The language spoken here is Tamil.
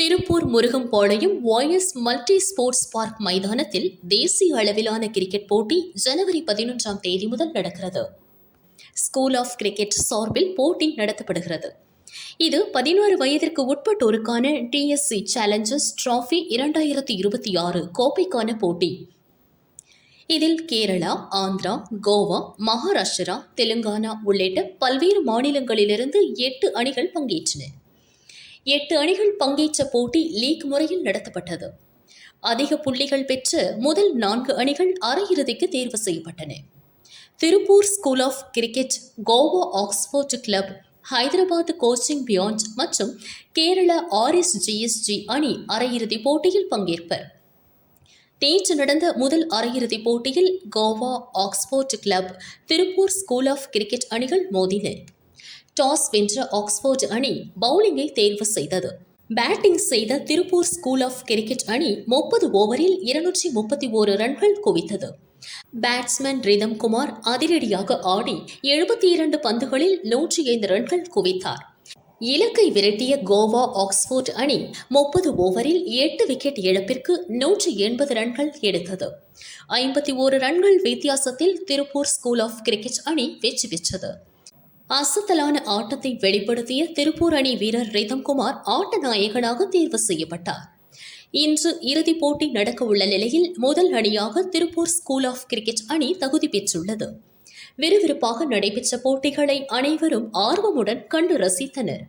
Tiruppur Murugampalayam YS multi sports park மைதானத்தில் தேசிய அளவிலான கிரிக்கெட் போட்டி ஜனவரி பதினொன்றாம் தேதி முதல் நடக்கிறது. ஸ்கூல் ஆஃப் கிரிக்கெட் சார்பில் போட்டி நடத்தப்படுகிறது. இது பதினோரு வயதிற்கு உட்பட்டோருக்கான டிஎஸ்சி சேலஞ்சர்ஸ் டிராஃபி இரண்டாயிரத்தி இருபத்தி ஆறு கோப்பைக்கான போட்டி. இதில் கேரளா ஆந்திரா கோவா மகாராஷ்டிரா தெலுங்கானா உள்ளிட்ட பல்வேறு மாநிலங்களிலிருந்து எட்டு அணிகள் பங்கேற்றன. எட்டு அணிகள் பங்கேற்ற போட்டி லீக் முறையில் நடத்தப்பட்டது. அதிக புள்ளிகள் பெற்ற முதல் நான்கு அணிகள் அரையிறுதிக்கு தேர்வு செய்யப்பட்டன. Tiruppur school of cricket Goa Oxford club Hyderabad coaching beyond மற்றும் கேரள ஆர்எஸ்ஜிஎஸ்ஜி அணி அரையிறுதிப் போட்டியில் பங்கேற்பர். நேற்று நடந்த முதல் அரையிறுதிப் போட்டியில் Goa Oxford club Tiruppur school of cricket அணிகள் மோதின. டாஸ் வென்ற ஆக்ஸ்போர்ட் அணி பவுலிங்கை தேர்வு செய்தது. பேட்டிங் செய்த திருப்பூர் ஸ்கூல் ஆஃப் கிரிக்கெட் அணி முப்பது ஓவரில் இருநூற்றி முப்பத்தி ஓரு ரன்கள் குவித்தது. பேட்ஸ்மேன் ரிதம் குமார் அதிரடியாக ஆடி எழுபத்தி இரண்டு பந்துகளில் நூற்றி ஐந்து ரன்கள் குவித்தார். இலக்கை விரட்டிய கோவா ஆக்ஸ்போர்ட் அணி முப்பது ஓவரில் எட்டு விக்கெட் இழப்பிற்கு நூற்றி எண்பது ரன்கள் எடுத்தது. ஐம்பத்தி ஓரு ரன்கள் வித்தியாசத்தில் திருப்பூர் ஸ்கூல் ஆஃப் கிரிக்கெட் அணி வெற்றி பெற்றது. அசத்தலான ஆட்டத்தை வெளிப்படுத்திய திருப்பூர் அணி வீரர் ரிதம்குமார் ஆட்ட நாயகனாக தேர்வு செய்யப்பட்டார். இன்று இறுதிப் போட்டி நடக்க உள்ள நிலையில் முதல் அணியாக திருப்பூர் ஸ்கூல் ஆஃப் கிரிக்கெட் அணி தகுதி பெற்றுள்ளது. விறுவிறுப்பாக நடைபெற்ற போட்டிகளை அனைவரும் ஆர்வமுடன் கண்டு ரசித்தனர்.